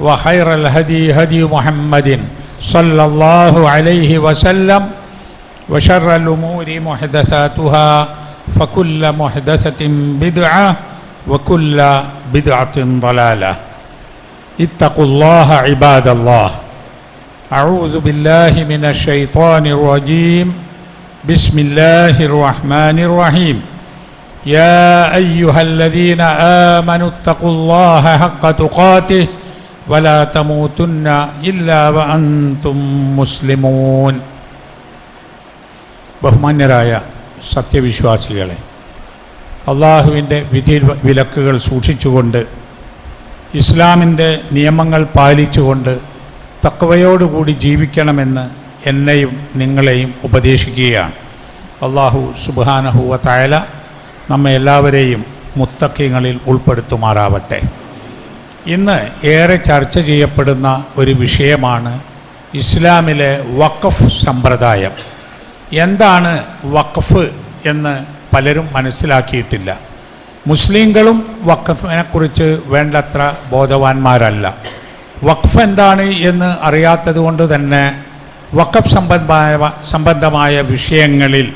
وخير الهدي هدي محمد صلى الله عليه وسلم وشر الأمور محدثاتها فكل محدثة بدعة وكل بدعة ضلالة. اتقوا الله عباد الله. أعوذ بالله من الشيطان الرجيم. بسم الله الرحمن الرحيم. يا أيها الذين آمنوا اتقوا الله حق تقاته ولا تموتن الا وانتم مسلمون ബഹുമാന്യരായ സത്യവിശ്വാസികളെ അള്ളാഹുവിൻ്റെ വിധി വിലക്കുകൾ സൂക്ഷിച്ചുകൊണ്ട് ഇസ്ലാമിൻ്റെ നിയമങ്ങൾ പാലിച്ചുകൊണ്ട് തക്കവയോടുകൂടി ജീവിക്കണമെന്ന് എന്നെയും നിങ്ങളെയും ഉപദേശിക്കുകയാണ് അള്ളാഹു സുബാനഹുവ തായാല നമ്മെ എല്ലാവരെയും മുത്തക്കിങ്ങളിൽ ഉൾപ്പെടുത്തുമാറാവട്ടെ ഇന്ന് ഏറെ ചർച്ച ചെയ്യപ്പെടുന്ന ഒരു വിഷയമാണ് ഇസ്ലാമിലെ വഖഫ് സമ്പ്രദായം. എന്താണ് വഖഫ് എന്ന് പലരും മനസ്സിലാക്കിയിട്ടില്ല. മുസ്ലിങ്ങളും വഖഫിനെക്കുറിച്ച് വേണ്ടത്ര ബോധവാന്മാരല്ല. വഖഫ് എന്താണ് എന്ന് അറിയാത്തത് കൊണ്ട് തന്നെ വഖഫ് സംബന്ധമായ സംബന്ധമായ വിഷയങ്ങളിൽ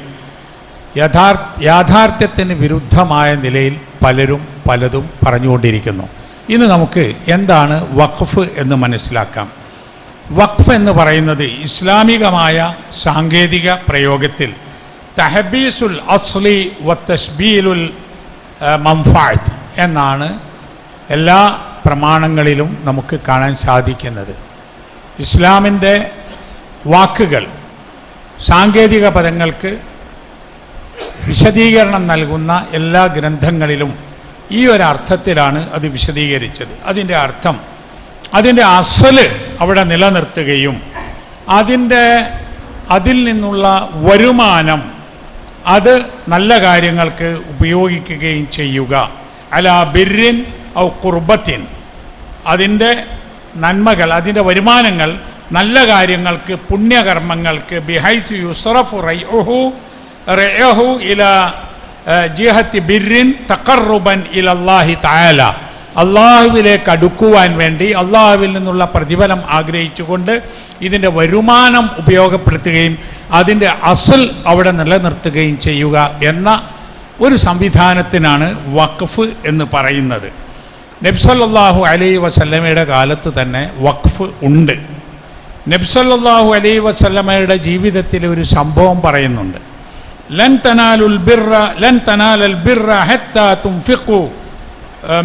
യഥാർത്ഥ യാഥാർത്ഥ്യത്തിന് വിരുദ്ധമായ നിലയിൽ പലരും പലതും പറഞ്ഞുകൊണ്ടിരിക്കുന്നു. ഇന്ന് നമുക്ക് എന്താണ് വഖഫ് എന്ന് മനസ്സിലാക്കാം. വഖഫ് എന്ന് പറയുന്നത് ഇസ്ലാമികമായ സാങ്കേതിക പ്രയോഗത്തിൽ തഹബീസുൽ അസ്ലി വ തസ്ബീലുൽ മംഫാത്ത് എന്നാണ് എല്ലാ പ്രമാണങ്ങളിലും നമുക്ക് കാണാൻ സാധിക്കുന്നത്. ഇസ്ലാമിന്റെ വാക്കുകൾ സാങ്കേതിക പദങ്ങൾക്ക് വിശദീകരണം നൽകുന്ന എല്ലാ ഗ്രന്ഥങ്ങളിലും ഈ ഒരു അർത്ഥത്തിലാണ് അത് വിശദീകരിച്ചത്. അതിന്റെ അർത്ഥം അതിന്റെ അസൽ അവിടെ നിലനിർത്തുകയും അതിന്റെ അതിൽ നിന്നുള്ള വരുമാനം അത് നല്ല കാര്യങ്ങൾക്ക് ഉപയോഗിക്കുകയും ചെയ്യുക. അല ബിരിൻ ഔ കുർബത്തിൻ. അതിന്റെ നന്മകൾ അതിന്റെ വരുമാനങ്ങൾ നല്ല കാര്യങ്ങൾക്ക് പുണ്യകർമ്മങ്ങൾക്ക് ബിഹൈസ് യുസറഫ് റൈഹു റയഹു ഇല ജിഹത്തി ബിറിൻ തക്കറുബൻ ഇലല്ലാഹി തായാല അള്ളാഹുവിലേക്ക് അടുക്കുവാൻ വേണ്ടി അള്ളാഹുവിൽ നിന്നുള്ള പ്രതിഫലം ആഗ്രഹിച്ചുകൊണ്ട് ഇതിന്റെ വരുമാനം ഉപയോഗപ്പെടുത്തുകയും അതിന്റെ അസൽ അവിടെ നിലനിർത്തുകയും ചെയ്യുക എന്ന ഒരു സംവിധാനത്തിനാണ് വഖഫ് എന്ന് പറയുന്നത്. നബ്സല്ലാഹു അലൈ വസല്ലമയുടെ കാലത്ത് തന്നെ വഖഫ് ഉണ്ട്. നബ്സല്ലാഹു അലൈ വസല്ലമയുടെ ജീവിതത്തിലെ ഒരു സംഭവം പറയുന്നുണ്ട്. ലൻ തനാലുൽ ബിർറ ലൻ تنال ബിർറ ഹത്താ تنفقوا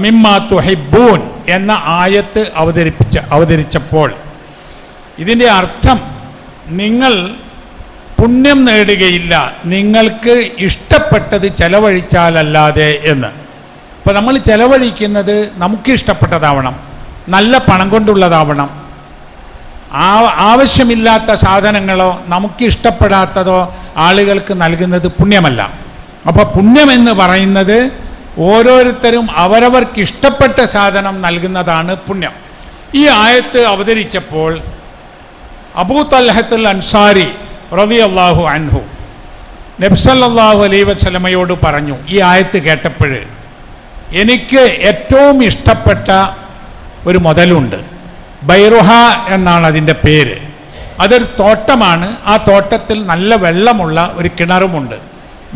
മിമ്മാ തുഹിബൂൻ എന്ന ആയത്ത് അവതരിപ്പിച്ച അവതരിച്ചപ്പോൾ. ഇതിന്റെ അർത്ഥം നിങ്ങൾ പുണ്യം നേടുകയില്ല നിങ്ങൾക്ക് ഇഷ്ടപ്പെട്ടത് ചെലവഴിച്ചാലല്ലാതെ എന്ന്. അപ്പോൾ നമ്മൾ ചെലവഴിക്കുന്നത് നമുക്ക് ഇഷ്ടപ്പെട്ടതാവണം നല്ല പണം കൊണ്ടുള്ളതാവണം ആവശ്യമില്ലാത്ത സാധനങ്ങളോ നമുക്ക് ഇഷ്ടപ്പെടാത്തതോ ആളുകൾക്ക് നൽകുന്നത് പുണ്യമല്ല. അപ്പോൾ പുണ്യമെന്ന് പറയുന്നത് ഓരോരുത്തരും അവരവർക്ക് ഇഷ്ടപ്പെട്ട സാധനം നൽകുന്നതാണ് പുണ്യം. ഈ ആയത്ത് അവതരിച്ചപ്പോൾ അബൂ തൽഹത്തുൽ അൻസാരി റതി അള്ളാഹു അൻഹു നബ്സല്ലാഹു അലൈ വസ്ലമയോട് പറഞ്ഞു ഈ ആയത്ത് കേട്ടപ്പോൾ എനിക്ക് ഏറ്റവും ഇഷ്ടപ്പെട്ട ഒരു മുതലുണ്ട്. ബൈറുഹ എന്നാണ് അതിന്റെ പേര്. അതൊരു തോട്ടമാണ്. ആ തോട്ടത്തിൽ നല്ല വെള്ളമുള്ള ഒരു കിണറുമുണ്ട്.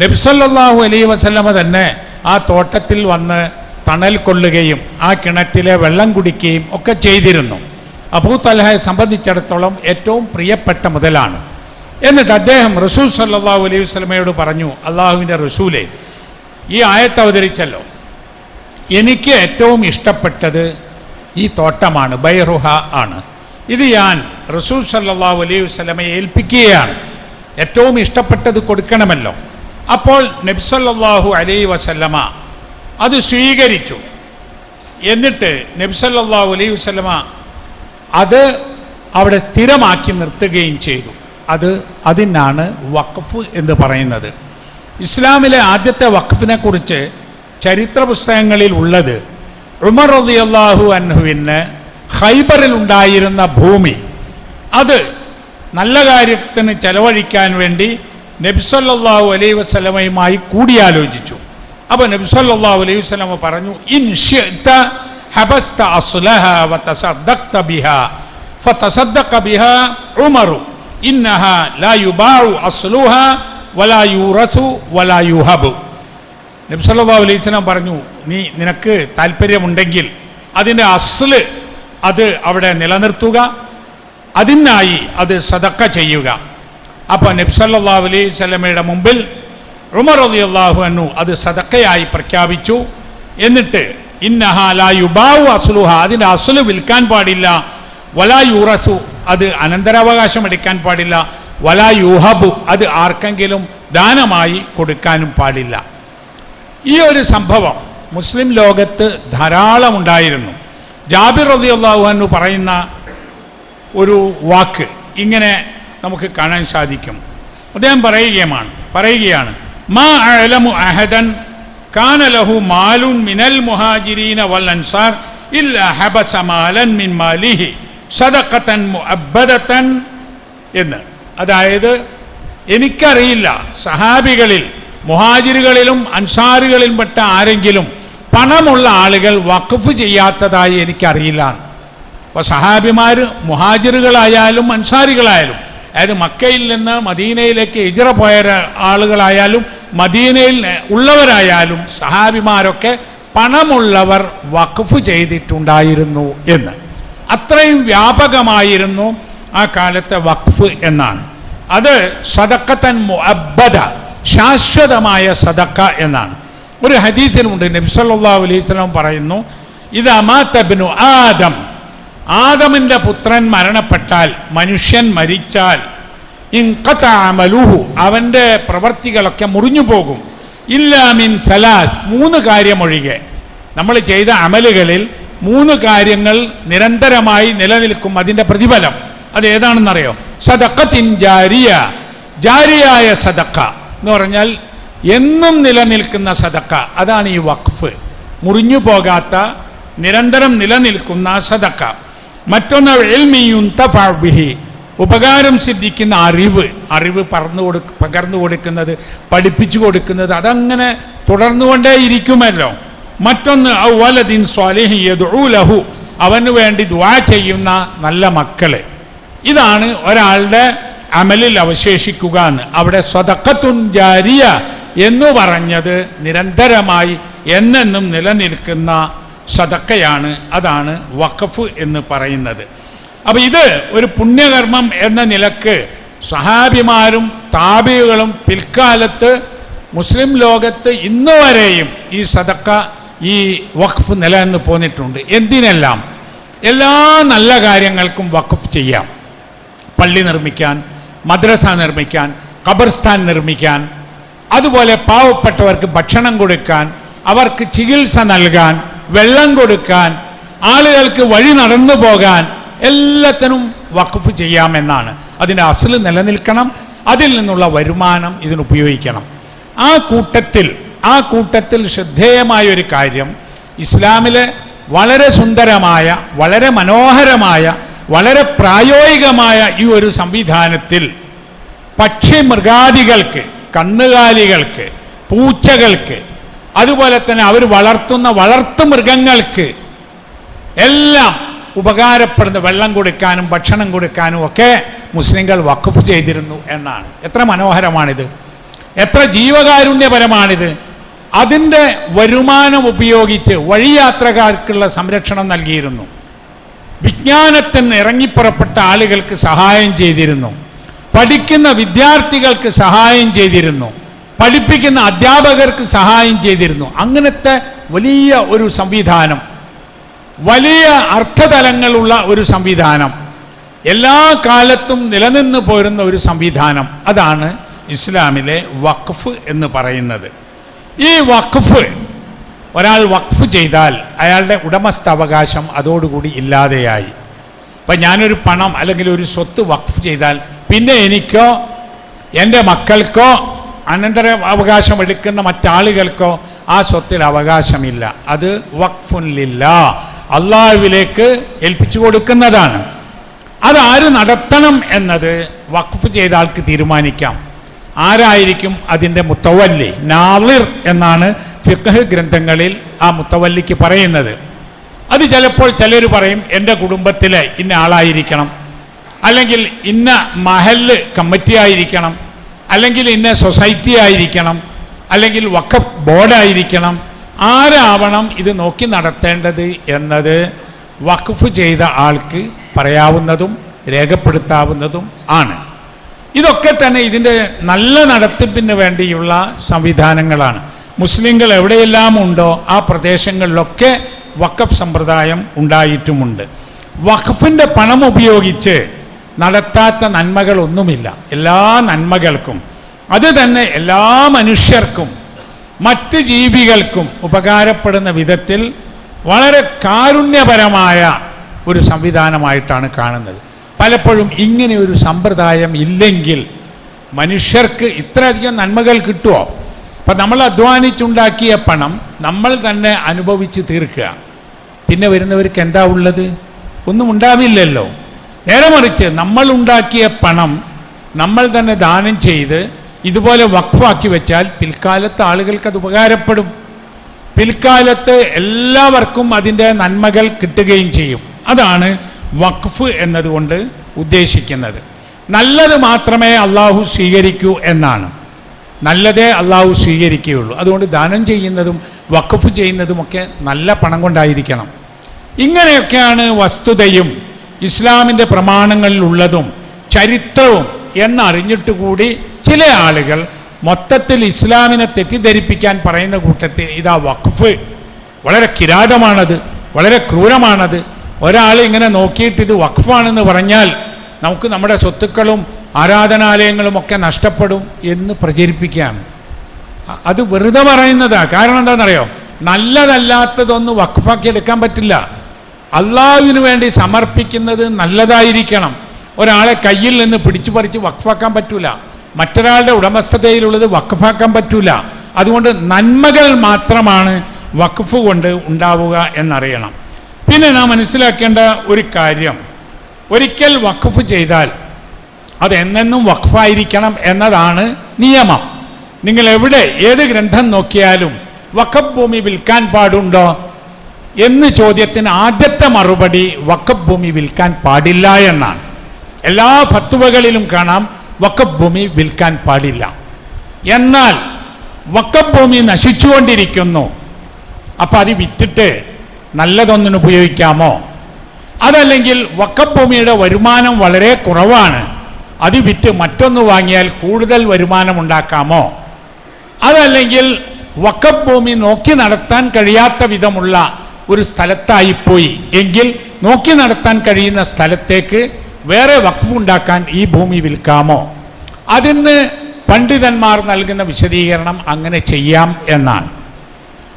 നബ്സല്ലാഹു അലൈ വസല്ലമ തന്നെ ആ തോട്ടത്തിൽ വന്ന് തണൽ കൊള്ളുകയും ആ കിണറ്റിലെ വെള്ളം കുടിക്കുകയും ഒക്കെ ചെയ്തിരുന്നു. അബൂ തലഹയെ സംബന്ധിച്ചിടത്തോളം ഏറ്റവും പ്രിയപ്പെട്ട മുതലാണ്. എന്നിട്ട് അദ്ദേഹം റസൂൽ സല്ലാഹു അലൈഹി വസ്ലമയോട് പറഞ്ഞു അള്ളാഹുവിന്റെ റസൂലെ ഈ ആയത്ത് അവതരിച്ചല്ലോ. എനിക്ക് ഏറ്റവും ഇഷ്ടപ്പെട്ടത് ഈ തോട്ടമാണ് ബൈറുഹ ആണ്. ഇത് ഞാൻ റസൂൽ സല്ലാ അലൈഹി വസ്ലമയെ ഏൽപ്പിക്കുകയാണ്. ഏറ്റവും ഇഷ്ടപ്പെട്ടത് കൊടുക്കണമല്ലോ. അപ്പോൾ നബ്സല്ലാഹു അലൈഹി വസല്ലമ അത് സ്വീകരിച്ചു. എന്നിട്ട് നബ്സല്ലാഹു അലൈഹി വസല്ലമ അത് അവിടെ സ്ഥിരമാക്കി നിർത്തുകയും ചെയ്തു. അത് അതിനാണ് വഖഫ് എന്ന് പറയുന്നത്. ഇസ്ലാമിലെ ആദ്യത്തെ വഖഫിനെ കുറിച്ച് ചരിത്ര പുസ്തകങ്ങളിൽ ഉള്ളത് ഉമർ റളിയല്ലാഹു അൻഹുവിന് ഹൈബറിൽ ഉണ്ടായിരുന്ന ഭൂമി. അത് നല്ല കാര്യത്തിന് ചെലവഴിക്കാൻ വേണ്ടി നബ്സല്ലാഹു അലൈ വസ്ലമയുമായി കൂടിയാലോചിച്ചു. അപ്പോൾ നബ്സല്ലാഹു അലൈഹി വസ്ലമ പറഞ്ഞു ഇൻ ബിഹാ. ബിഹാ ഉമറു. ഇന്നഹ ലാ യുബാഉ വലാ വലാ നബി സല്ലല്ലാഹു അലൈഹി പറഞ്ഞു നീ നിനക്ക് താല്പര്യമുണ്ടെങ്കിൽ അതിന്റെ അസൽ അത് അവിടെ നിലനിർത്തുക അതിനായി അത് സതക്ക ചെയ്യുക. അപ്പോൾ നബ്സല്ലാ അലൈഹി മുമ്പിൽ ഉമർ റളിയല്ലാഹു അൻഹു അത് സതക്കയായി പ്രഖ്യാപിച്ചു. എന്നിട്ട് ഇന്നഹ അസ്ലുഹ അതിന്റെ അസൽ വിൽക്കാൻ പാടില്ല. വലാ യൂറസു അത് അനന്തരാവകാശം എടുക്കാൻ പാടില്ല. വലാ യുഹബു അത് ആർക്കെങ്കിലും ദാനമായി കൊടുക്കാനും പാടില്ല. ഈ ഒരു സംഭവം മുസ്ലിം ലോകത്ത് ധാരാളം ഉണ്ടായിരുന്നു. ജാബിർ റളിയല്ലാഹു അൻഹു പറയുന്ന ഒരു വാക്ക് ഇങ്ങനെ നമുക്ക് കാണാൻ സാധിക്കും. അദ്ദേഹം പറയുകയാണ് പറയുകയാണ് മാ അഹദൻ കാന ലഹു മാലുൻ മിനൽ മുഹാജിരീന വൽ അൻസാർ ഹബസ മാലൻ മിൻ മാലിഹി എന്ന്. അതായത് എനിക്കറിയില്ല സഹാബികളിൽ മുഹാജിറുകളിലും അൻസാറുകളിലും പെട്ട ആരെങ്കിലും പണമുള്ള ആളുകൾ വഖഫ് ചെയ്യാത്തതായി എനിക്കറിയില്ല. അപ്പോൾ സഹാബിമാർ മുഹാജിറുകളായാലും അൻസാരികളായാലും അതായത് മക്കയിൽ നിന്ന് മദീനയിലേക്ക് ഇജറ പോയ ആളുകളായാലും മദീനയിൽ ഉള്ളവരായാലും സഹാബിമാരൊക്കെ പണമുള്ളവർ വഖഫ് ചെയ്തിട്ടുണ്ടായിരുന്നു എന്ന്. അത്രയും വ്യാപകമായിരുന്നു ആ കാലത്തെ വഖഫ് എന്നാണ്. അത് സദക്കത്തൻ മുഅബ്ബദ ശാശ്വതമായ സദക്ക എന്നാണ്. ഒരു ഹദീസിലുണ്ട് നബി സല്ലല്ലാഹു അലൈഹി വസല്ലം പറയുന്നു ഇത് അമാത്തബിനു ആദം. ആദമിന്റെ പുത്രൻ മരണപ്പെട്ടാൽ മനുഷ്യൻ മരിച്ചാൽ ഇൻഖത അമലുഹു അവന്റെ പ്രവർത്തികളൊക്കെ മുറിഞ്ഞു പോകും. ഇല്ലാമിൻ സലാസ് മൂന്ന് കാര്യമൊഴികെ. നമ്മൾ ചെയ്ത അമലുകളിൽ മൂന്ന് കാര്യങ്ങൾ നിരന്തരമായി നിലനിൽക്കും അതിന്റെ പ്രതിഫലം. അത് ഏതാണെന്നറിയോ? സദക്കത്തിൻ ജാരിയ ജാരിയായ സദക്ക എന്ന് പറഞ്ഞാൽ എന്നും നിലനിൽക്കുന്ന സദക്ക. അതാണ് ഈ വഖഫ്. മുറിഞ്ഞു പോകാത്ത നിരന്തരം നിലനിൽക്കുന്ന സദക്ക. മറ്റൊന്ന് എൽമിയുൻ ബിഹി. ഉപകാരം സിദ്ധിക്കുന്ന അറിവ്. അറിവ് പറന്നു കൊടുക്ക പകർന്നു കൊടുക്കുന്നത് പഠിപ്പിച്ചു കൊടുക്കുന്നത് അതങ്ങനെ തുടർന്നുകൊണ്ടേ ഇരിക്കുമല്ലോ മറ്റൊന്ന് ഔവലദിൻ സ്വാലിഹി യദ്ഉ അവന് വേണ്ടി ദുആ ചെയ്യുന്ന നല്ല മക്കൾ. ഇതാണ് ഒരാളുടെ അമലിൽ അവശേഷിക്കുക എന്ന് അവിടെ സ്വതക്കത്തുൻ ജാരിയ എന്ന് പറഞ്ഞത് നിരന്തരമായി എന്നെന്നും നിലനിൽക്കുന്ന സതക്കയാണ് അതാണ് വഖഫ് എന്ന് പറയുന്നത്. അപ്പം ഇത് ഒരു പുണ്യകർമ്മം എന്ന നിലയ്ക്ക് സഹാബിമാരും താപികളും പിൽക്കാലത്ത് മുസ്ലിം ലോകത്ത് ഇന്ന് വരെയും ഈ സതക്ക ഈ വഖഫ് നിലനിന്ന് പോന്നിട്ടുണ്ട്. എന്തിനെല്ലാം? എല്ലാ നല്ല കാര്യങ്ങൾക്കും വഖഫ് ചെയ്യാം. പള്ളി നിർമ്മിക്കാൻ മദ്രസ നിർമ്മിക്കാൻ ഖബർസ്ഥാൻ നിർമ്മിക്കാൻ അതുപോലെ പാവപ്പെട്ടവർക്ക് ഭക്ഷണം കൊടുക്കാൻ അവർക്ക് ചികിത്സ നൽകാൻ വെള്ളം കൊടുക്കാൻ ആളുകൾക്ക് വഴി നടന്നു പോകാൻ എല്ലാത്തിനും വഖഫ് ചെയ്യാമെന്നാണ്. അതിന്റെ അസൽ നിലനിൽക്കണം അതിൽ നിന്നുള്ള വരുമാനം ഇതിന് ഉപയോഗിക്കണം. ആ കൂട്ടത്തിൽ ആ കൂട്ടത്തിൽ ശ്രദ്ധേയമായ ഒരു കാര്യം ഇസ്ലാമിലെ വളരെ സുന്ദരമായ വളരെ മനോഹരമായ വളരെ പ്രായോഗികമായ ഈ ഒരു സംവിധാനത്തിൽ പക്ഷി മൃഗാദികൾക്ക് കന്നുകാലികൾക്ക് പൂച്ചകൾക്ക് അതുപോലെ തന്നെ അവർ വളർത്തുന്ന വളർത്തു മൃഗങ്ങൾക്ക് എല്ലാം ഉപകാരപ്പെടുന്ന വെള്ളം കൊടുക്കാനും ഭക്ഷണം കൊടുക്കാനും ഒക്കെ മുസ്ലിങ്ങൾ വഖഫ് ചെയ്തിരുന്നു എന്നാണ്. എത്ര മനോഹരമാണിത്. എത്ര ജീവകാരുണ്യപരമാണിത്. അതിന്റെ വരുമാനം ഉപയോഗിച്ച് വഴിയാത്രക്കാർക്കുള്ള സംരക്ഷണം നൽകിയിരുന്നു. വിജ്ഞാനത്തിന് ഇറങ്ങിപ്പുറപ്പെട്ട ആളുകൾക്ക് സഹായം ചെയ്തിരുന്നു. പഠിക്കുന്ന വിദ്യാർത്ഥികൾക്ക് സഹായം ചെയ്തിരുന്നു. പഠിപ്പിക്കുന്ന അധ്യാപകർക്ക് സഹായം ചെയ്തിരുന്നു. അങ്ങനത്തെ വലിയ ഒരു സംവിധാനം. വലിയ അർത്ഥതലങ്ങളുള്ള ഒരു സംവിധാനം. എല്ലാ കാലത്തും നിലനിന്ന് പോരുന്ന ഒരു സംവിധാനം. അതാണ് ഇസ്ലാമിലെ വഖഫ് എന്ന് പറയുന്നത്. ഈ വഖഫ് ഒരാൾ വഖഫ് ചെയ്താൽ അയാളുടെ ഉടമസ്ഥാവകാശം അതോടുകൂടി ഇല്ലാതെയായി. ഇപ്പം ഞാനൊരു പണം അല്ലെങ്കിൽ ഒരു സ്വത്ത് വഖഫ് ചെയ്താൽ പിന്നെ എനിക്കോ എന്റെ മക്കൾക്കോ അനന്തര അവകാശം എടുക്കുന്ന മറ്റാളുകൾക്കോ ആ സ്വത്തിൽ അവകാശമില്ല. അത് വഖഫുനില്ല അള്ളാഹുവിലേക്ക് ഏൽപ്പിച്ചു കൊടുക്കുന്നതാണ്. അതാര് നടത്തണം എന്നത് വഖഫ് ചെയ്ത ആൾക്ക് തീരുമാനിക്കാം. ആരായിരിക്കും അതിന്റെ മുത്തവല്ലി? നാളിർ എന്നാണ് ഫിഖ് ഗ്രന്ഥങ്ങളിൽ ആ മുത്തവല്ലിക്ക് പറയുന്നത്. അത് ചിലപ്പോൾ ചിലർ പറയും എന്റെ കുടുംബത്തിലെ ഇന്ന ആളായിരിക്കണം. അല്ലെങ്കിൽ ഇന്ന മഹൽ കമ്മിറ്റി ആയിരിക്കണം. അല്ലെങ്കിൽ ഇന്ന സൊസൈറ്റി ആയിരിക്കണം. അല്ലെങ്കിൽ വഖഫ് ബോർഡായിരിക്കണം ആരാവണം ഇത് നോക്കി നടത്തേണ്ടത് എന്നത് വഖഫ് ചെയ്ത ആൾക്ക് പറയാവുന്നതും രേഖപ്പെടുത്താവുന്നതും ആണ്. ഇതൊക്കെ തന്നെ ഇതിന്റെ നല്ല നടത്തിപ്പിന് വേണ്ടിയുള്ള സംവിധാനങ്ങളാണ്. മുസ്ലിങ്ങൾ എവിടെയെല്ലാം ഉണ്ടോ ആ പ്രദേശങ്ങളിലൊക്കെ വഖഫ് സമ്പ്രദായം ഉണ്ടായിട്ടുമുണ്ട്. വഖഫിന്റെ പണം ഉപയോഗിച്ച് നടത്താത്ത നന്മകളൊന്നുമില്ല. എല്ലാ നന്മകൾക്കും അത് തന്നെ എല്ലാ മനുഷ്യർക്കും മറ്റ് ജീവികൾക്കും ഉപകാരപ്പെടുന്ന വിധത്തിൽ വളരെ കാരുണ്യപരമായ ഒരു സംവിധാനമായിട്ടാണ് കാണുന്നത്. പലപ്പോഴും ഇങ്ങനെ ഒരു സമ്പ്രദായം ഇല്ലെങ്കിൽ മനുഷ്യർക്ക് ഇത്രയധികം നന്മകൾ കിട്ടുമോ അപ്പം നമ്മൾ അധ്വാനിച്ചുണ്ടാക്കിയ പണം നമ്മൾ തന്നെ അനുഭവിച്ച് തീർക്കുക. പിന്നെ വരുന്നവർക്ക് എന്താ ഉള്ളത്? ഒന്നും ഉണ്ടാവില്ലല്ലോ. നേരെ മറിച്ച് നമ്മൾ ഉണ്ടാക്കിയ പണം നമ്മൾ തന്നെ ദാനം ചെയ്ത് ഇതുപോലെ വഖഫാക്കി വെച്ചാൽ പിൽക്കാലത്ത് ആളുകൾക്ക് അത് ഉപകാരപ്പെടും. പിൽക്കാലത്ത് എല്ലാവർക്കും അതിന്റെ നന്മകൾ കിട്ടുകയും ചെയ്യും. അതാണ് വഖഫ് എന്നതുകൊണ്ട് ഉദ്ദേശിക്കുന്നത്. നല്ലത് മാത്രമേ അള്ളാഹു സ്വീകരിക്കൂ എന്നാണ്. നല്ലതേ അള്ളാഹു സ്വീകരിക്കുകയുള്ളൂ. അതുകൊണ്ട് ദാനം ചെയ്യുന്നതും വഖഫ് ചെയ്യുന്നതുമൊക്കെ നല്ല പണം കൊണ്ടായിരിക്കണം. ഇങ്ങനെയൊക്കെയാണ് വസ്തുതയും ഇസ്ലാമിന്റെ പ്രമാണങ്ങളിലുള്ളതും ചരിത്രവും എന്നറിഞ്ഞിട്ട് കൂടി ചില ആളുകൾ മൊത്തത്തിൽ ഇസ്ലാമിനെ തെറ്റിദ്ധരിപ്പിക്കാൻ പറയുന്ന കൂട്ടത്തിൽ ഇതാ വഖഫ്. വളരെ കിരാതമാണത് വളരെ ക്രൂരമാണത്. ഒരാൾ ഇങ്ങനെ നോക്കിയിട്ട് ഇത് വഖഫാണെന്ന് പറഞ്ഞാൽ നമുക്ക് നമ്മുടെ സ്വത്തുക്കളും ആരാധനാലയങ്ങളും ഒക്കെ നഷ്ടപ്പെടും എന്ന് പ്രചരിപ്പിക്കുകയാണ്. അത് വെറുതെ പറയുന്നതാ. കാരണം എന്താണെന്നറിയോ? നല്ലതല്ലാത്തതൊന്നും വഖഫാക്കി എടുക്കാൻ പറ്റില്ല. അള്ളാഹുവിന് വേണ്ടി സമർപ്പിക്കുന്നത് നല്ലതായിരിക്കണം. ഒരാളെ കയ്യിൽ നിന്ന് പിടിച്ചു പറിച്ച് വഖഫാക്കാൻ പറ്റൂല. മറ്റൊരാളുടെ ഉടമസ്ഥതയിലുള്ളത് വഖഫാക്കാൻ പറ്റൂല. അതുകൊണ്ട് നന്മകൾ മാത്രമാണ് വഖഫ് കൊണ്ട് ഉണ്ടാവുക എന്നറിയണം. പിന്നെ നാം മനസ്സിലാക്കേണ്ട ഒരു കാര്യം. ഒരിക്കൽ വഖഫ് ചെയ്താൽ അത് എന്നെന്നും വഖഫായിരിക്കണം എന്നതാണ് നിയമം. നിങ്ങൾ എവിടെ ഏത് ഗ്രന്ഥം നോക്കിയാലും വഖഫ് ഭൂമി വിൽക്കാൻ പാടുണ്ടോ എന്ന് ചോദ്യത്തിന് ആദ്യത്തെ മറുപടി വഖഫ് ഭൂമി വിൽക്കാൻ പാടില്ല എന്നാണ്. എല്ലാ ഫത്തുവകളിലും കാണാം വഖഫ് ഭൂമി വിൽക്കാൻ പാടില്ല. എന്നാൽ വഖഫ് ഭൂമി നശിച്ചുകൊണ്ടിരിക്കുന്നു. അപ്പം അത് വിറ്റിട്ട് നല്ലതൊന്നിന് ഉപയോഗിക്കാമോ? അതല്ലെങ്കിൽ വക്കഭൂമിയുടെ വരുമാനം വളരെ കുറവാണ്. അത് വിറ്റ് മറ്റൊന്ന് വാങ്ങിയാൽ കൂടുതൽ വരുമാനം ഉണ്ടാക്കാമോ? അതല്ലെങ്കിൽ വക്കഭൂമി നോക്കി നടത്താൻ കഴിയാത്ത വിധമുള്ള ഒരു സ്ഥലത്തായിപ്പോയി. എങ്കിൽ നോക്കി നടത്താൻ കഴിയുന്ന സ്ഥലത്തേക്ക് വേറെ വഖഫ് ഉണ്ടാക്കാൻ ഈ ഭൂമി വിൽക്കാമോ? അതിന് പണ്ഡിതന്മാർ നൽകുന്ന വിശദീകരണം അങ്ങനെ ചെയ്യാം എന്നാണ്.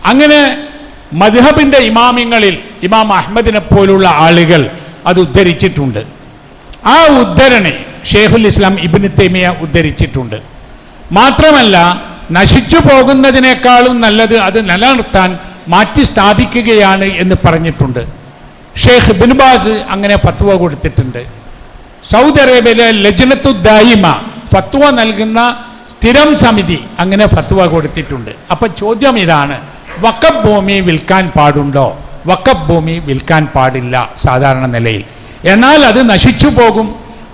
അങ്ങനെ മദ്ഹബിന്റെ ഇമാമിങ്ങളിൽ ഇമാം അഹമ്മദിനെ പോലുള്ള ആളുകൾ അത് ഉദ്ധരിച്ചിട്ടുണ്ട്. ആ ഉദ്ധരണി ഷേഖുൽ ഇസ്ലാം ഇബിന് തെമിയ ഉദ്ധരിച്ചിട്ടുണ്ട്. മാത്രമല്ല നശിച്ചു പോകുന്നതിനേക്കാളും നല്ലത് അത് നിലനിർത്താൻ മാറ്റി സ്ഥാപിക്കുകയാണ് എന്ന് പറഞ്ഞിട്ടുണ്ട്. ഷെയ്ഖ് ബിൻബാസ് അങ്ങനെ ഫത്വ കൊടുത്തിട്ടുണ്ട്. സൗദി അറേബ്യയിലെ ലജ്നത്തു ദായിമ ഫത്വ നൽകുന്ന സ്ഥിരം സമിതി അങ്ങനെ ഫത്വ കൊടുത്തിട്ടുണ്ട്. അപ്പം ചോദ്യം ഇതാണ് വക്കഫ് ഭൂമി വിൽക്കാൻ പാടുണ്ടോ? വക്കഫ് ഭൂമി വിൽക്കാൻ പാടില്ല സാധാരണ നിലയിൽ. എന്നാൽ അത് നശിച്ചു പോകും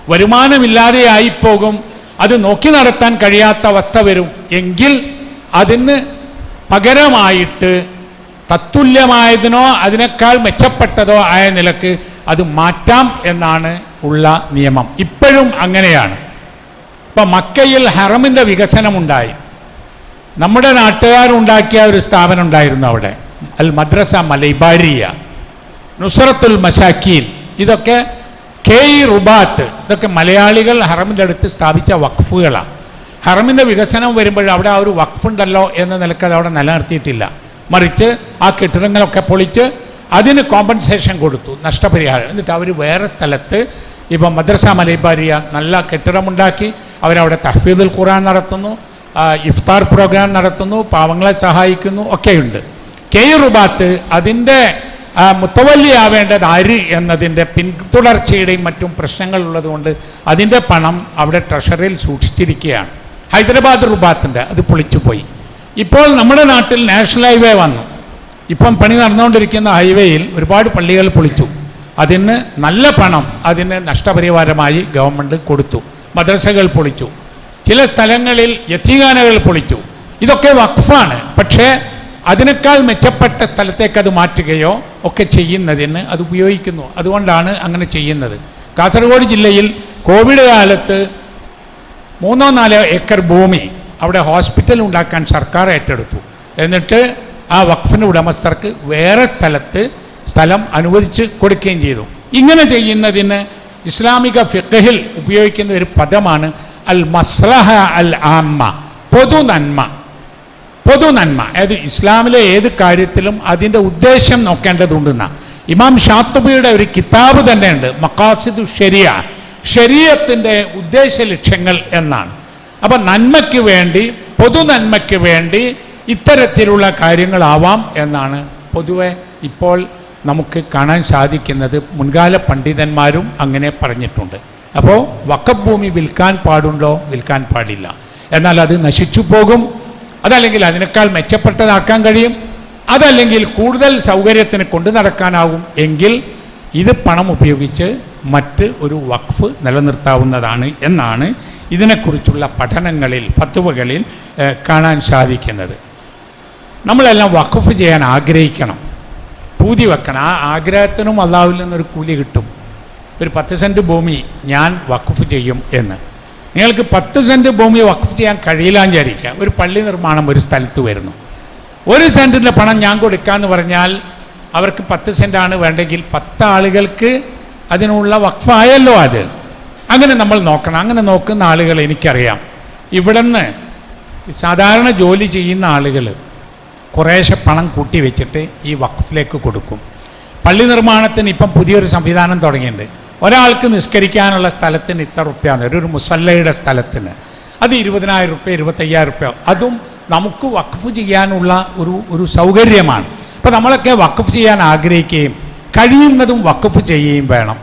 വരുമാനമില്ലാതെയായി പോകും അത് നോക്കി നടത്താൻ കഴിയാത്ത അവസ്ഥ വരും. എങ്കിൽ അതിന് പകരമായിട്ട് തത്തുല്യമായതിനോ അതിനേക്കാൾ മെച്ചപ്പെട്ടതോ ആയ നിലയ്ക്ക് അത് മാറ്റാം എന്നാണ് ഉള്ള നിയമം. ഇപ്പോഴും അങ്ങനെയാണ്. ഇപ്പം മക്കയിൽ ഹറമിന്റെ വികസനമുണ്ടായി. നമ്മുടെ നാട്ടുകാരുണ്ടാക്കിയ ഒരു സ്ഥാപനം ഉണ്ടായിരുന്നു അവിടെ. അൽ മദ്രസ മലൈബാരിയ നുസറത്തുൽ മസാക്കീൻ. ഇതൊക്കെ കെ ഇ റുബാത്ത് ഇതൊക്കെ മലയാളികൾ ഹറമിന്റെ അടുത്ത് സ്ഥാപിച്ച വഖഫുകളാണ് ഹറമിന്റെ വികസനം വരുമ്പോൾ അവിടെ ആ ഒരു വഖഫുണ്ടല്ലോ എന്ന നിലയ്ക്ക് അത് അവിടെ നിലനിർത്തിയിട്ടില്ല. മറിച്ച് ആ കെട്ടിടങ്ങളൊക്കെ പൊളിച്ച് അതിന് കോമ്പൻസേഷൻ കൊടുത്തു നഷ്ടപരിഹാരം. എന്നിട്ട് അവർ വേറെ സ്ഥലത്ത് ഇപ്പം മദ്രസ മലൈബാരിയ നല്ല കെട്ടിടമുണ്ടാക്കി അവരവിടെ തഹ്ഫീദുൽ ഖുറാൻ നടത്തുന്നു. ഇഫ്താർ പ്രോഗ്രാം നടത്തുന്നു പാവങ്ങളെ സഹായിക്കുന്നു ഒക്കെയുണ്ട്. കെ റുബാത്ത് അതിന്റെ മുത്തവല്ലിയാവേണ്ടത് ആര് എന്നതിന്റെ പിന്തുടർച്ചയുടെയും മറ്റും പ്രശ്നങ്ങൾ ഉള്ളതുകൊണ്ട് അതിന്റെ പണം അവിടെ ട്രഷറിയിൽ സൂക്ഷിച്ചിരിക്കുകയാണ്. ഹൈദരാബാദ് റുബാത്തിന്റെ അത് പൊളിച്ചുപോയി. ഇപ്പോൾ നമ്മുടെ നാട്ടിൽ നാഷണൽ ഹൈവേ വന്നു. ഇപ്പം പണി നടന്നുകൊണ്ടിരിക്കുന്ന ഹൈവേയിൽ ഒരുപാട് പള്ളികൾ പൊളിച്ചു. അതിന് നല്ല പണം അതിന് നഷ്ടപരിഹാരമായി ഗവൺമെന്റ് കൊടുത്തു. മദ്രസകൾ പൊളിച്ചു. ചില സ്ഥലങ്ങളിൽ യത്തീഖാനകൾ പൊളിച്ചു. ഇതൊക്കെ വഖഫാണ്. പക്ഷേ അതിനേക്കാൾ മെച്ചപ്പെട്ട സ്ഥലത്തേക്ക് അത് മാറ്റുകയോ ഒക്കെ ചെയ്യുന്നതിന് അത് ഉപയോഗിക്കുന്നു. അതുകൊണ്ടാണ് അങ്ങനെ ചെയ്യുന്നത്. കാസർഗോഡ് ജില്ലയിൽ കോവിഡ് കാലത്ത് മൂന്നോ നാലോ ഏക്കർ ഭൂമി അവിടെ ഹോസ്പിറ്റൽ ഉണ്ടാക്കാൻ സർക്കാർ ഏറ്റെടുത്തു. എന്നിട്ട് ആ വഖഫിന് ഉടമസ്ഥർക്ക് വേറെ സ്ഥലത്ത് സ്ഥലം അനുവദിച്ച് കൊടുക്കുകയും ചെയ്തു. ഇങ്ങനെ ചെയ്യുന്നതിന് ഇസ്ലാമിക ഫിഖഹിൽ ഉപയോഗിക്കുന്ന ഒരു പദമാണ് അൽ മസ്ലഹ അൽ ആമ്മ പൊതു നന്മ. പൊതു നന്മ. അതായത് ഇസ്ലാമിലെ ഏത് കാര്യത്തിലും അതിന്റെ ഉദ്ദേശം നോക്കേണ്ടതുണ്ടെന്ന. ഇമാം ഷാത്തുബിയുടെ ഒരു കിതാബ് തന്നെയുണ്ട്. മക്കാസിദു ഷെരിയ ശരീരത്തിന്റെ ഉദ്ദേശ ലക്ഷ്യങ്ങൾ എന്നാണ്. അപ്പം നന്മയ്ക്ക് വേണ്ടി പൊതു നന്മയ്ക്ക് വേണ്ടി ഇത്തരത്തിലുള്ള കാര്യങ്ങളാവാം എന്നാണ് പൊതുവെ ഇപ്പോൾ നമുക്ക് കാണാൻ സാധിക്കുന്നത്. മുൻകാല പണ്ഡിതന്മാരും അങ്ങനെ പറഞ്ഞിട്ടുണ്ട്. അപ്പോൾ വക്കഭൂമി വിൽക്കാൻ പാടുണ്ടോ? വിൽക്കാൻ പാടില്ല. എന്നാൽ അത് നശിച്ചു പോകും. അതല്ലെങ്കിൽ അതിനേക്കാൾ മെച്ചപ്പെട്ടതാക്കാൻ കഴിയും. അതല്ലെങ്കിൽ കൂടുതൽ സൗകര്യത്തിന് കൊണ്ടു നടക്കാനാവും എങ്കിൽ ഇത് പണം ഉപയോഗിച്ച് മറ്റ് ഒരു വഖഫ് നിലനിർത്താവുന്നതാണ് എന്നാണ് ഇതിനെക്കുറിച്ചുള്ള പഠനങ്ങളിൽ ഫത്തുവകളിൽ കാണാൻ സാധിക്കുന്നത്. നമ്മളെല്ലാം വഖഫ് ചെയ്യാൻ ആഗ്രഹിക്കണം. പൂതി വെക്കണം. ആ ആഗ്രഹത്തിനും അള്ളാഹുവിൽ നിന്നൊരു കൂലി കിട്ടും. ഒരു പത്ത് സെന്റ് ഭൂമി ഞാൻ വഖഫ് ചെയ്യും എന്ന്. നിങ്ങൾക്ക് പത്ത് സെന്റ് ഭൂമി വഖഫ് ചെയ്യാൻ കഴിയില്ല വിചാരിക്കുക. ഒരു പള്ളി നിർമ്മാണം ഒരു സ്ഥലത്ത് വരുന്നു. ഒരു സെന്റിന്റെ പണം ഞാൻ കൊടുക്കാമെന്ന് പറഞ്ഞാൽ അവർക്ക് പത്ത് സെന്റാണ് വേണ്ടെങ്കിൽ പത്ത് ആളുകൾക്ക് അതിനുള്ള വഖഫായല്ലോ അത്. അങ്ങനെ നമ്മൾ നോക്കണം. അങ്ങനെ നോക്കുന്ന ആളുകൾ എനിക്കറിയാം. ഇവിടുന്ന് സാധാരണ ജോലി ചെയ്യുന്ന ആളുകൾ കുറേശ്ശെ പണം കൂട്ടി വെച്ചിട്ട് ഈ വഖഫിലേക്ക് കൊടുക്കും. പള്ളി നിർമ്മാണത്തിന് ഇപ്പം പുതിയൊരു സംവിധാനം തുടങ്ങിയിട്ടുണ്ട്. ഒരാൾക്ക് നിഷ്കരിക്കാനുള്ള സ്ഥലത്തിന് ഇത്ര റുപ്യാണ് ഒരു മുസല്ലയുടെ സ്ഥലത്തിന്. അത് ഇരുപതിനായിരം റുപ്യ ഇരുപത്തയ്യായിരം റുപ്യ. അതും നമുക്ക് വഖഫ് ചെയ്യാനുള്ള ഒരു ഒരു സൗകര്യമാണ്. അപ്പോൾ നമ്മളൊക്കെ വഖഫ് ചെയ്യാൻ ആഗ്രഹിക്കുകയും കഴിയുന്നതും വഖഫ് ചെയ്യുകയും വേണം.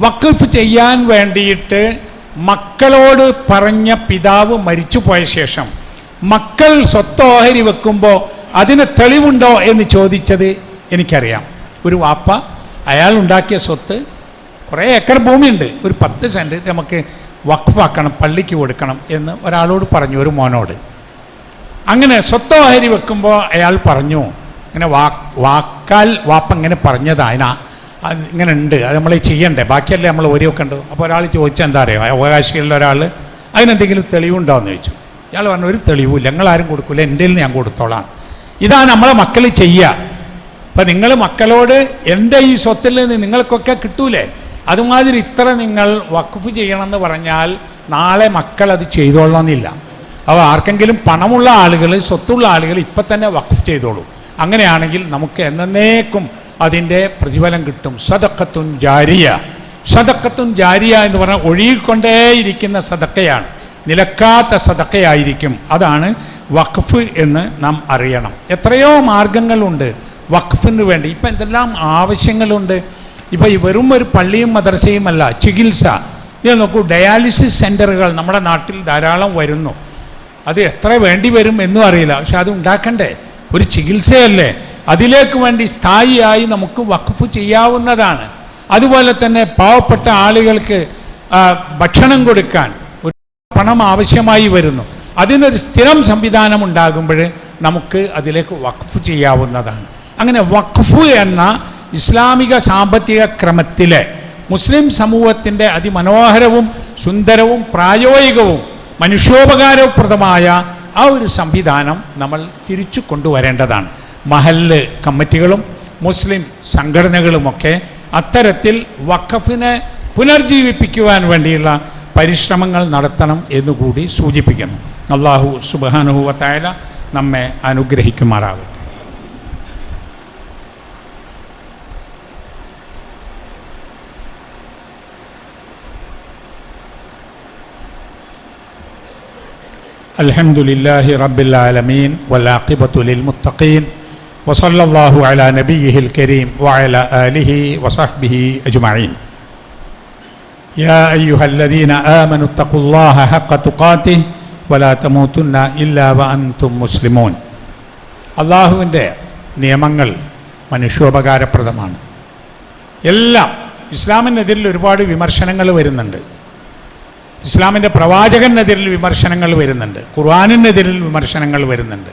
വഖഫ് ചെയ്യാൻ വേണ്ടിയിട്ട് മക്കളോട് പറഞ്ഞ പിതാവ് മരിച്ചു പോയ ശേഷം മക്കൾ സ്വത്തോഹരി വെക്കുമ്പോൾ അതിന് തെളിവുണ്ടോ എന്ന് ചോദിച്ചത് എനിക്കറിയാം. ഒരു വാപ്പ അയാൾ ഉണ്ടാക്കിയ സ്വത്ത് കുറേ ഏക്കർ ഭൂമിയുണ്ട്. ഒരു പത്ത് സെന്റ് നമുക്ക് വഖഫാക്കണം പള്ളിക്ക് കൊടുക്കണം എന്ന് ഒരാളോട് പറഞ്ഞു ഒരു മോനോട്. അങ്ങനെ സ്വത്തോഹരി വെക്കുമ്പോൾ അയാൾ പറഞ്ഞു ഇങ്ങനെ വാ വാക്കാൽ വാപ്പ ഇങ്ങനെ പറഞ്ഞതാ അതിനാ അത് ഇങ്ങനെ ഉണ്ട് അത് നമ്മൾ ചെയ്യണ്ടേ ബാക്കിയല്ലേ നമ്മൾ ഓരോ വെക്കണ്ടു അപ്പോൾ ഒരാൾ ചോദിച്ചാൽ എന്താ അറിയോ? അവകാശികളിലെ ഒരാൾ അതിനെന്തെങ്കിലും തെളിവുണ്ടോ എന്ന് ചോദിച്ചു. ഇയാൾ പറഞ്ഞു ഒരു തെളിവില്ല ഞങ്ങളാരും കൊടുക്കില്ല എന്റെ ഞാൻ കൊടുത്തോളാം. ഇതാണ് നമ്മളെ മക്കൾ ചെയ്യുക അപ്പം നിങ്ങൾ മക്കളോട് എന്റെ ഈ സ്വത്തിൽ നിന്ന് നിങ്ങൾക്കൊക്കെ കിട്ടൂലേ? അതുമാതിരി ഇത്ര നിങ്ങൾ വഖഫ് ചെയ്യണമെന്ന് പറഞ്ഞാൽ നാളെ മക്കൾ അത് ചെയ്തോളണമെന്നില്ല. അപ്പോൾ ആർക്കെങ്കിലും പണമുള്ള ആളുകൾ സ്വത്തുള്ള ആളുകൾ ഇപ്പം തന്നെ വഖഫ് ചെയ്തോളൂ. അങ്ങനെയാണെങ്കിൽ നമുക്ക് എന്നേക്കും അതിന്റെ പ്രതിഫലം കിട്ടും. സദക്കത്തുൻ ജാരിയ. സദക്കത്തുൻ ജാരിയ എന്ന് പറഞ്ഞാൽ ഒഴുകിക്കൊണ്ടേയിരിക്കുന്ന സദക്കയാണ് നിലക്കാത്ത സദക്കയായിരിക്കും അതാണ് വഖഫ് എന്ന് നാം അറിയണം. എത്രയോ മാർഗങ്ങളുണ്ട് വഖഫിന് വേണ്ടി. ഇപ്പം എന്തെല്ലാം ആവശ്യങ്ങളുണ്ട്? ഇപ്പം ഈ വെറും ഒരു പള്ളിയും മദ്രസയും അല്ല ചികിത്സ. ഇത് നോക്കൂ ഡയാലിസിസ് സെന്ററുകൾ നമ്മുടെ നാട്ടിൽ ധാരാളം വരുന്നു. അത് എത്ര വേണ്ടി വരും എന്നും അറിയില്ല. പക്ഷെ അത് ഉണ്ടാക്കണ്ടേ? ഒരു ചികിത്സയല്ലേ? അതിലേക്ക് വേണ്ടി സ്ഥായിയായി നമുക്ക് വഖഫ് ചെയ്യാവുന്നതാണ്. അതുപോലെ തന്നെ പാവപ്പെട്ട ആളുകൾക്ക് ഭക്ഷണം കൊടുക്കാൻ ഒരു പണം ആവശ്യമായി വരുന്നു. അതിനൊരു സ്ഥിരം സംവിധാനം ഉണ്ടാകുമ്പോൾ നമുക്ക് അതിലേക്ക് വഖഫ് ചെയ്യാവുന്നതാണ്. അങ്ങനെ വഖഫ് എന്ന ഇസ്ലാമിക സാമ്പത്തിക ക്രമത്തിലെ മുസ്ലിം സമൂഹത്തിന്റെ അതിമനോഹരവും സുന്ദരവും പ്രായോഗികവും മനുഷ്യോപകാരപ്രദമായ ആ ഒരു സംവിധാനം നമ്മൾ തിരിച്ചു കൊണ്ടുവരേണ്ടതാണ്. മഹല്ല് കമ്മിറ്റികളും മുസ്ലിം സംഘടനകളുമൊക്കെ അത്തരത്തിൽ വഖഫിനെ പുനർജീവിപ്പിക്കുവാൻ വേണ്ടിയുള്ള പരിശ്രമങ്ങൾ നടത്തണം എന്നുകൂടി സൂചിപ്പിക്കുന്നു. അള്ളാഹു സുബാനുഭവത്തായ നമ്മെ അനുഗ്രഹിക്കുമാറാകട്ടെ. الحمد لله رب العالمين والعاقبة للمتقين وصلى الله على نبيه الكريم وعلى آله وصحبه أجمعين يا أيها الذين آمنوا اتقوا الله حق تقاته ولا تموتن إلا وأنتم مسلمون അള്ളാഹുവിൻ്റെ നിയമങ്ങൾ മനുഷ്യോപകാരപ്രദമാണ് എല്ലാം ഇസ്ലാമിനെതിരിൽ ഒരുപാട് വിമർശനങ്ങൾ വരുന്നുണ്ട് ഇസ്ലാമിന്റെ പ്രവാചകനെതിരിൽ വിമർശനങ്ങൾ വരുന്നുണ്ട്. ഖുർആാനിനെതിരിൽ വിമർശനങ്ങൾ വരുന്നുണ്ട്.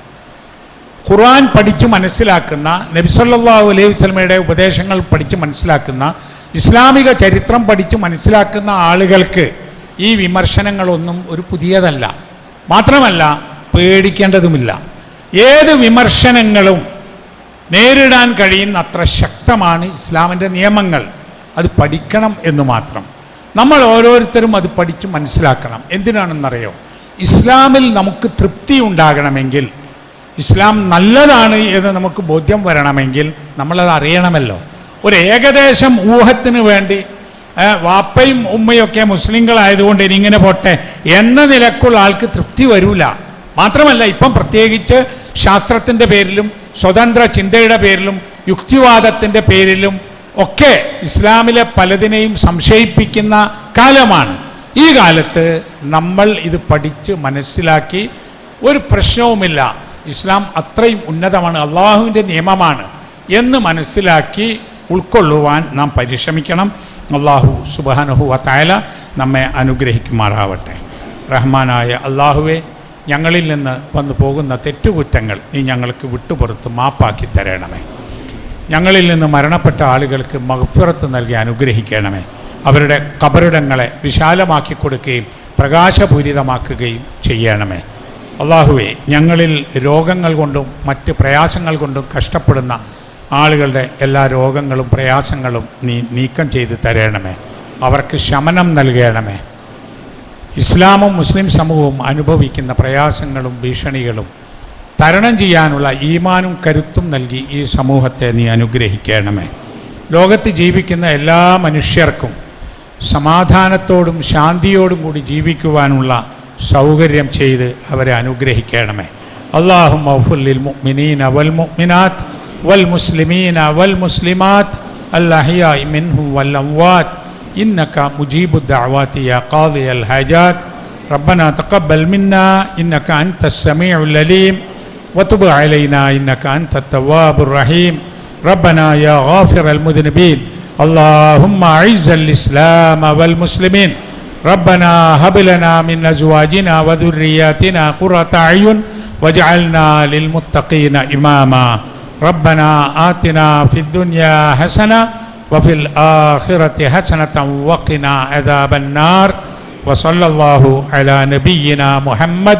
ഖുർആൻ പഠിച്ചു മനസ്സിലാക്കുന്ന നബിസല്ലാഹു അലൈഹി വസ്ലമയുടെ ഉപദേശങ്ങൾ പഠിച്ചു മനസ്സിലാക്കുന്ന ഇസ്ലാമിക ചരിത്രം പഠിച്ചു മനസ്സിലാക്കുന്ന ആളുകൾക്ക് ഈ വിമർശനങ്ങളൊന്നും ഒരു പുതിയതല്ല. മാത്രമല്ല പേടിക്കേണ്ടതുമില്ല. ഏത് വിമർശനങ്ങളും നേരിടാൻ കഴിയുന്ന അത്ര ശക്തമാണ് ഇസ്ലാമിന്റെ നിയമങ്ങൾ. അത് പഠിക്കണം എന്ന് മാത്രം. നമ്മൾ ഓരോരുത്തരും അത് പഠിച്ച് മനസ്സിലാക്കണം. എന്തിനാണെന്നറിയോ? ഇസ്ലാമിൽ നമുക്ക് തൃപ്തി ഉണ്ടാകണമെങ്കിൽ ഇസ്ലാം നല്ലതാണ് എന്ന് നമുക്ക് ബോധ്യം വരണമെങ്കിൽ നമ്മളത് അറിയണമല്ലോ. ഒരു ഏകദേശം ഊഹത്തിന് വേണ്ടി വാപ്പയും ഉമ്മയൊക്കെ മുസ്ലിങ്ങളായതുകൊണ്ട് ഇനി ഇങ്ങനെ പോട്ടെ എന്ന നിലക്കുള്ള ആൾക്ക് തൃപ്തി വരൂല. മാത്രമല്ല ഇപ്പം പ്രത്യേകിച്ച് ശാസ്ത്രത്തിന്റെ പേരിലും സ്വതന്ത്ര ചിന്തയുടെ പേരിലും യുക്തിവാദത്തിന്റെ പേരിലും ഒക്കെ ഇസ്ലാമിലെ പലതിനെയും സംശയിപ്പിക്കുന്ന കാലമാണ്. ഈ കാലത്ത് നമ്മൾ ഇത് പഠിച്ച് മനസ്സിലാക്കി ഒരു പ്രശ്നവുമില്ല. ഇസ്ലാം അത്രയും ഉന്നതമാണ് അള്ളാഹുവിന്റെ നിയമമാണ് എന്ന് മനസ്സിലാക്കി ഉൾക്കൊള്ളുവാൻ നാം പരിശ്രമിക്കണം. അള്ളാഹു സുബാനഹു വത്തായാല നമ്മെ അനുഗ്രഹിക്കുമാറാവട്ടെ. റഹ്മാനായ അള്ളാഹുവെ ഞങ്ങളിൽ നിന്ന് വന്നു പോകുന്ന തെറ്റുകുറ്റങ്ങൾ നീ ഞങ്ങൾക്ക് വിട്ടുപുറത്ത് മാപ്പാക്കി തരണമേ. ഞങ്ങളിൽ നിന്ന് മരണപ്പെട്ട ആളുകൾക്ക് മഹഫിറത്ത് നൽകി അനുഗ്രഹിക്കണമേ. അവരുടെ കബറിടങ്ങളെ വിശാലമാക്കി കൊടുക്കുകയും പ്രകാശപൂരിതമാക്കുകയും ചെയ്യണമേ. അള്ളാഹുവെ ഞങ്ങളിൽ രോഗങ്ങൾ കൊണ്ടും മറ്റ് പ്രയാസങ്ങൾ കൊണ്ടും കഷ്ടപ്പെടുന്ന ആളുകളുടെ എല്ലാ രോഗങ്ങളും പ്രയാസങ്ങളും നീ നീക്കം ചെയ്ത് തരണമേ. അവർക്ക് ശമനം നൽകണമേ. ഇസ്ലാമും മുസ്ലിം സമൂഹവും അനുഭവിക്കുന്ന പ്രയാസങ്ങളും ഭീഷണികളും തരണം ചെയ്യാനുള്ള ഈമാനും കരുത്തും നൽകി ഈ സമൂഹത്തെ നീ അനുഗ്രഹിക്കണമേ ലോകത്ത് ജീവിക്കുന്ന എല്ലാ മനുഷ്യർക്കും സമാധാനത്തോടും ശാന്തിയോടും കൂടി ജീവിക്കുവാനുള്ള സൗകര്യം ചെയ്ത് അവരെ അനുഗ്രഹിക്കണമേ അള്ളാഹു മൗഫുല്ലിൽ മുഅ്മിനീന വൽ മുഅ്മിനാത്ത് വൽ മുസ്ലിമീന വൽ മുസ്ലിമാത്ത് അല്ലഹിയായി മിൻഹും വൽ അംവാത്ത് إنك مجيب الدعوات يا قاضي الحاجات ربنا تقبل منا إنك أنت السميع العليم وتب علينا إنك أنت التواب الرحيم. ربنا يا غافر المذنبين. اللهم أعز الإسلام والمسلمين. ربنا هب لنا من أزواجنا وذرياتنا قرة أعين واجعلنا للمتقين إماما. ربنا آتنا في الدنيا حسنة وفي الآخرة حسنة وقنا عذاب النار. وصلى الله على نبينا محمد